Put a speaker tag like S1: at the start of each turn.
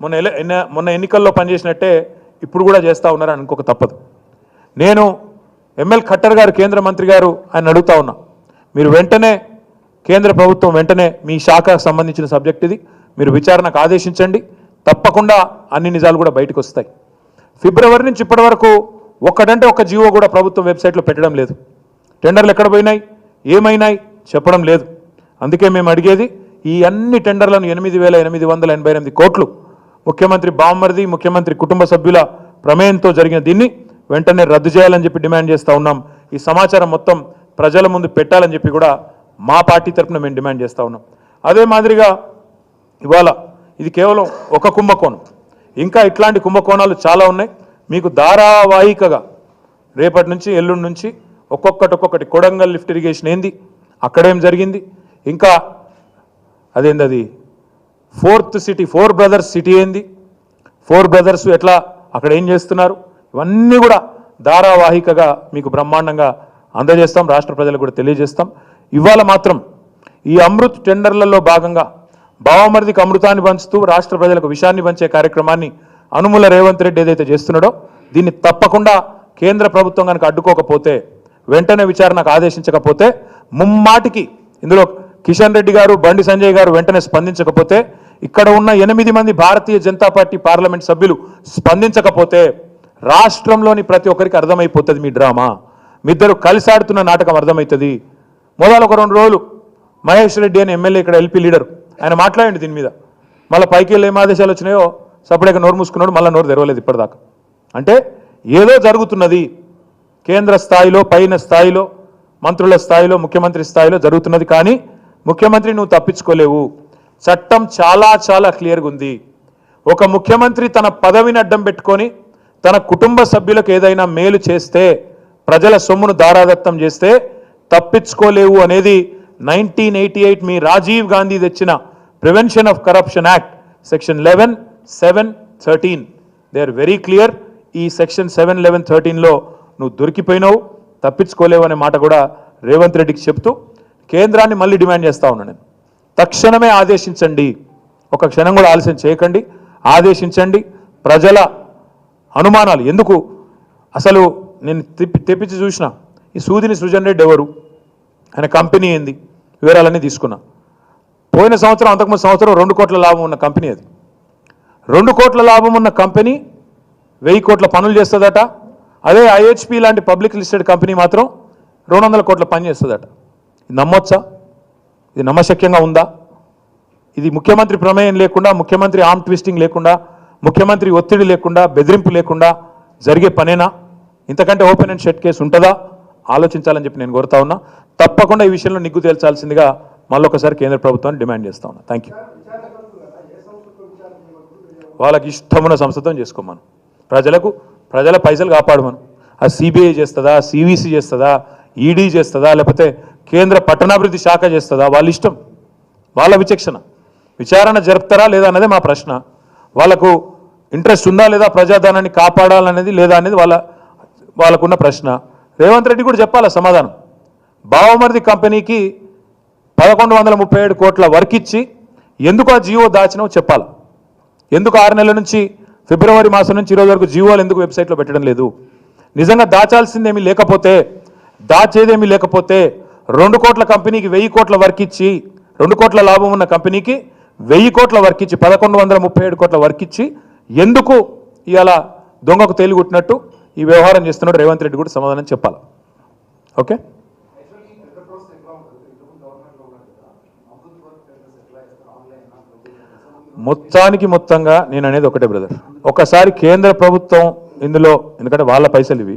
S1: మొన్న ఎన్న- మొన్న ఎన్నికల్లో పనిచేసినట్టే ఇప్పుడు కూడా చేస్తూ ఉన్నారని అనుకోక తప్పదు. నేను ఎంఎల్ ఖట్టర్ గారు కేంద్ర మంత్రి గారు ఆయన అడుగుతా ఉన్నా. మీరు వెంటనే కేంద్ర ప్రభుత్వం వెంటనే మీ శాఖకు సంబంధించిన సబ్జెక్ట్ ఇది. మీరు విచారణకు ఆదేశించండి. తప్పకుండా అన్ని నిజాలు కూడా బయటకు వస్తాయి. ఫిబ్రవరి నుంచి ఇప్పటి వరకు ఒక్కటంటే ఒక్క జీవో కూడా ప్రభుత్వం వెబ్సైట్లో పెట్టడం లేదు. టెండర్లు ఎక్కడ పోయినాయి? ఏమైనాయి? చెప్పడం లేదు. అందుకే మేము అడిగేది ఈ అన్ని టెండర్లను ఎనిమిది వేల ఎనిమిది వందల ఎనభై ఎనిమిది కోట్లు ముఖ్యమంత్రి బామ్మర్ది ముఖ్యమంత్రి కుటుంబ సభ్యుల ప్రమేయంతో జరిగిన దీన్ని వెంటనే రద్దు చేయాలని చెప్పి డిమాండ్ చేస్తూ ఉన్నాం. ఈ సమాచారం మొత్తం ప్రజల ముందు పెట్టాలని చెప్పి కూడా మా పార్టీ తరఫున మేము డిమాండ్ చేస్తూ ఉన్నాం. అదే మాదిరిగా ఇవాళ ఇది కేవలం ఒక కుంభకోణం. ఇంకా ఇట్లాంటి కుంభకోణాలు చాలా ఉన్నాయి. మీకు ధారావాహికగా రేపటి నుంచి ఎల్లుండి నుంచి ఒక్కొక్కటి ఒక్కొక్కటి కొడంగల్ లిఫ్ట్ ఇరిగేషన్ ఏంది? అక్కడేం జరిగింది? ఇంకా అదేంది అది? Fourth city four brothers city ఏంది? ఫోర్ బ్రదర్స్ ఎట్లా? అక్కడ ఏం చేస్తున్నారు? ఇవన్నీ కూడా ధారావాహికగా మీకు బ్రహ్మాండంగా అందజేస్తాం రాష్ట్ర ప్రజలకు కూడా తెలియజేస్తాం. ఇవాళ మాత్రం ఈ అమృత్ టెండర్లలో భాగంగా భావమరిదికి అమృతాన్ని పంచుతూ రాష్ట్ర ప్రజలకు విషయాన్ని పంచే కార్యక్రమాన్ని అనుముల రేవంత్ రెడ్డి ఏదైతే చేస్తున్నాడో దీన్ని తప్పకుండా కేంద్ర ప్రభుత్వం కనుక అడ్డుకోకపోతే వెంటనే విచారణకు ఆదేశించకపోతే ముమ్మాటికి ఇందులో కిషన్ రెడ్డి గారు బండి సంజయ్ గారు వెంటనే స్పందించకపోతే ఇక్కడ ఉన్న ఎనిమిది మంది భారతీయ జనతా పార్టీ పార్లమెంట్ సభ్యులు స్పందించకపోతే రాష్ట్రంలోని ప్రతి ఒక్కరికి అర్థమైపోతుంది మీ డ్రామా. మీ ఇద్దరు కలిసి ఆడుతున్న నాటకం అర్థమవుతుంది మొదలు ఒక రెండు రోజులు మహేష్ రెడ్డి అని ఎమ్మెల్యే ఇక్కడ ఎల్పీ లీడర్. ఆయన మాట్లాడండి దీని మీద. మళ్ళీ పైకి వెళ్ళి ఏం ఆదేశాలు వచ్చినాయో? సపరేక నోరు మూసుకున్నాడు మళ్ళీ నోరు తెరవలేదు ఇప్పటిదాకా. అంటే ఏదో జరుగుతున్నది. కేంద్ర స్థాయిలో పైన స్థాయిలో మంత్రుల స్థాయిలో ముఖ్యమంత్రి స్థాయిలో జరుగుతున్నది కానీ ముఖ్యమంత్రి నువ్వు తప్పించుకోలేవు. చట్టం చాలా చాలా క్లియర్గా ఉంది. ఒక ముఖ్యమంత్రి తన పదవిని అడ్డం పెట్టుకొని తన కుటుంబ సభ్యులకు ఏదైనా మేలు చేస్తే ప్రజల సొమ్మును దారాదత్తం చేస్తే తప్పించుకోలేవు అనేది నైన్టీన్ ఎయిటీ ఎయిట్ మీ రాజీవ్ గాంధీ తెచ్చిన prevention of corruption act section eleven seven thirteen. They are very clear ఈ సెక్షన్ సెవెన్ లెవెన్ థర్టీన్లో నువ్వు దొరికిపోయినావు తప్పించుకోలేవు అనే మాట కూడా రేవంత్ రెడ్డికి చెప్తూ కేంద్రాన్ని మళ్ళీ డిమాండ్ చేస్తా ఉన్నాను నేను. తక్షణమే ఆదేశించండి. ఒక క్షణం కూడా ఆలస్యం చేయకండి. ఆదేశించండి. ప్రజల అనుమానాలు. ఎందుకు? అసలు నేను తెప్పి తెప్పించి చూసిన ఈ సూదిని సృజన్ రెడ్డి ఎవరు? ఆయన కంపెనీ ఏంది? వివరాలన్నీ తీసుకున్నా. పోయిన సంవత్సరం అంతకుముందు సంవత్సరం రెండు కోట్ల లాభం ఉన్న కంపెనీ అది. రెండు కోట్ల లాభం ఉన్న కంపెనీ వెయ్యి కోట్ల పనులు చేస్తుందట. అదే ఐహెచ్పి లాంటి పబ్లిక్ లిస్టెడ్ కంపెనీ మాత్రం రెండు వందల కోట్ల పని చేస్తుందట. నమ్మొచ్చా? ఇది నమ్మశక్యంగా ఉందా? ఇది ముఖ్యమంత్రి ప్రమేయం లేకుండా ముఖ్యమంత్రి ఆర్మ్ ట్విస్టింగ్ లేకుండా ముఖ్యమంత్రి ఒత్తిడి లేకుండా బెదిరింపు లేకుండా జరిగే పనేనా? ఇంతకంటే ఓపెన్ అండ్ షెట్ కేసు ఉంటుందా? ఆలోచించాలని చెప్పి నేను కోరుతా ఉన్నా. తప్పకుండా ఈ విషయంలో నిగ్గు తేల్చాల్సిందిగా మళ్ళొకసారి కేంద్ర ప్రభుత్వాన్ని డిమాండ్ చేస్తా ఉన్నా. థ్యాంక్ యూ వాళ్ళకి ఇష్టమున్న సంస్థతో చేసుకోమను. ప్రజలకు ప్రజల పైసలు కాపాడమను. ఆ సిబిఐ చేస్తుందా? సివిసి చేస్తుందా? ఈడీ చేస్తుందా లేకపోతే కేంద్ర పట్టణాభివృద్ధి శాఖ చేస్తుందా? వాళ్ళ ఇష్టం వాళ్ళ విచక్షణ. విచారణ జరుపుతారా లేదా అన్నదే మా ప్రశ్న. వాళ్ళకు ఇంట్రెస్ట్ ఉందా లేదా ప్రజాధనాన్ని కాపాడాలనేది లేదా అనేది వాళ్ళ వాళ్ళకున్న ప్రశ్న. రేవంత్ రెడ్డి కూడా చెప్పాలా సమాధానం? బావమరిది కంపెనీకి పదకొండు వందల ముప్పై ఏడు కోట్ల వర్క్ ఇచ్చి ఎందుకు ఆ జియో దాచినో చెప్పాలి? ఎందుకు ఆరు నెలల నుంచి ఫిబ్రవరి మాసం నుంచి ఈరోజు వరకు జియోలు ఎందుకు వెబ్సైట్లో పెట్టడం లేదు? నిజంగా దాచాల్సిందేమీ లేకపోతే దాచేదేమీ లేకపోతే రెండు కోట్ల కంపెనీకి వెయ్యి కోట్ల వర్క్ ఇచ్చి రెండు కోట్ల లాభం ఉన్న కంపెనీకి వెయ్యి కోట్ల వర్క్ ఇచ్చి పదకొండు వందల ముప్పై ఏడు కోట్ల వర్క్ ఇచ్చి ఎందుకు ఇలా దొంగకు తేలిగుట్టినట్టు ఈ వ్యవహారం చేస్తున్నాడు రేవంత్ రెడ్డి కూడా సమాధానం చెప్పాలి. ఓకే? మొత్తానికి మొత్తంగా నేను అనేది ఒకటే బ్రదర్. ఒకసారి కేంద్ర ప్రభుత్వం ఇందులో ఎందుకంటే వాళ్ళ పైసలు ఇవి